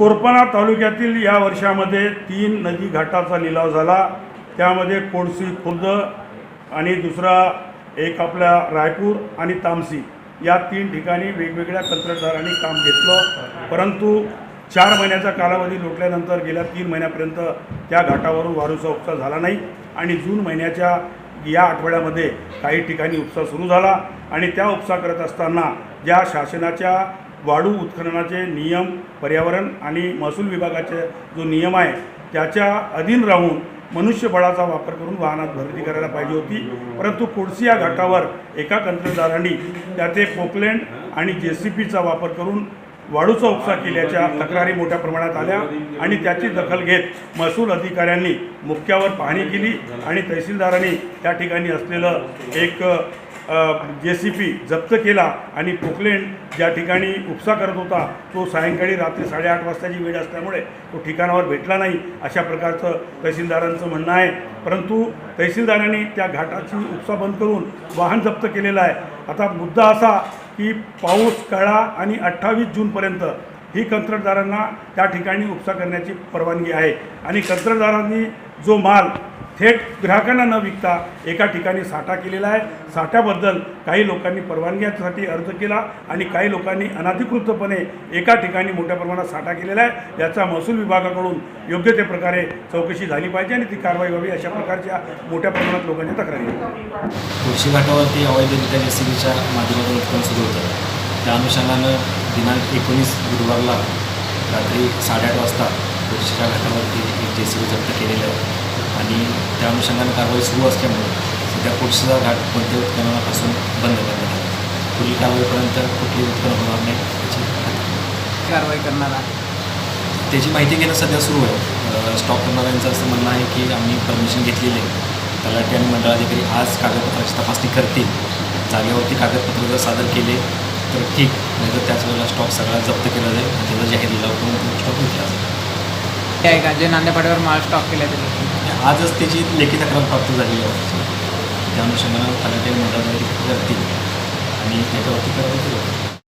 कोरपणा तालुक्यातील या वर्षामध्ये तीन नदी घाटाचा लिलाव झाला. त्यामध्ये कोळसी खुर्द आणि दुसरा एक आपल्या रायपूर आणि तामसी या तीन ठिकाणी वेगवेगळ्या कंत्राटदारांनी काम घेतलं. परंतु चार महिन्याचा कालावधी लोटल्यानंतर गेल्या तीन महिन्यापर्यंत त्या घाटावरून वारूचा उपसा झाला नाही आणि जून महिन्याच्या या आठवड्यामध्ये काही ठिकाणी उपसा सुरू झाला. आणि त्या उपसा करत असताना ज्या शासनाच्या वाळू उत्खननाचे नियम पर्यावरण आणि महसूल विभागाचे जो नियम आहे त्याच्या अधीन राहून मनुष्यबळाचा वापर करून वाहनात भरती करायला पाहिजे होती. परंतु कुडसी या घाटावर एका कंत्राटदारांनी त्याचे पोकलँड आणि जे सी पीचा वापर करून वाळूचा उपसा केल्याच्या तक्रारी मोठ्या प्रमाणात आल्या आणि त्याची दखल घेत महसूल अधिकाऱ्यांनी मुख्यावर पाहणी केली आणि तहसीलदारांनी त्या ठिकाणी असलेलं एक जे सी पी जप्त केला आणि पोकलेंड ज्या ठिकाणी उपसा करत होता तो सायंकाळी रात्री साडेआठ वाजताची वेळ असल्यामुळे तो ठिकाणावर भेटला नाही अशा प्रकारचं तहसीलदारांचं म्हणणं आहे. परंतु तहसीलदारांनी त्या घाटाची उपसा बंद करून वाहन जप्त केलेलं आहे. आता मुद्दा असा की पाऊस काळा आणि अठ्ठावीस जूनपर्यंत ही कंत्राटदारांना त्या ठिकाणी उपसा करण्याची परवानगी आहे. आणि कंत्राटदारांनी जो माल थेट ग्राहकांना न विकता एका ठिकाणी साठा केलेला आहे. साठ्याबद्दल काही लोकांनी परवानग्यासाठी अर्ज केला आणि काही लोकांनी अनाधिकृतपणे एका ठिकाणी मोठ्या प्रमाणात साठा केलेला आहे. याचा महसूल विभागाकडून योग्य त्या प्रकारे चौकशी झाली पाहिजे आणि ती कारवाई व्हावी अशा प्रकारच्या मोठ्या प्रमाणात लोकांच्या तक्रारी तुळशी घाटावरती अवैधरित्या जे सी बीच्या माध्यमातून उत्पन्न सुरू होतं. त्या अनुषंगानं दिनांक एकोणीस बुधवारला रात्री साडेआठ वाजता तुळशीच्या घाटावरती एक जे सी बी जप्त केलेलं आहे आणि त्या अनुषंगानं कारवाई सुरू असल्यामुळे सध्या पुढचा घाट कोणत्या उत्खननापासून बंद करण्यात आला पुढील कारवाईपर्यंत कुठली उत्पन्न होणार नाही याची खात्री. कारवाई करणार आहे त्याची माहिती घेणं सध्या सुरू आहे. स्टॉक करणाऱ्यांचं असं म्हणणं आहे की आम्ही परमिशन घेतलेली आहे. तलाठी आणि मंडळाधिकारी आज कागदपत्राची तपासणी करतील. जागेवरती कागदपत्र जर सादर केले तर ठीक. नाही तर त्याच वेळेला स्टॉक सगळा जप्त केला जाईल त्याचा जाहीर लिलाव करून स्टॉक विकला जाईल. ते आहे का? जे नांदेपाड्यावर माल स्टॉक केला त्याची. आजच त्याची लेखी तक्रार प्राप्त झाली आहे त्या अनुषंगानं तलाठी आणि मंडळाधिकारी करतील. आणि त्याच्यावरती कारवाई केली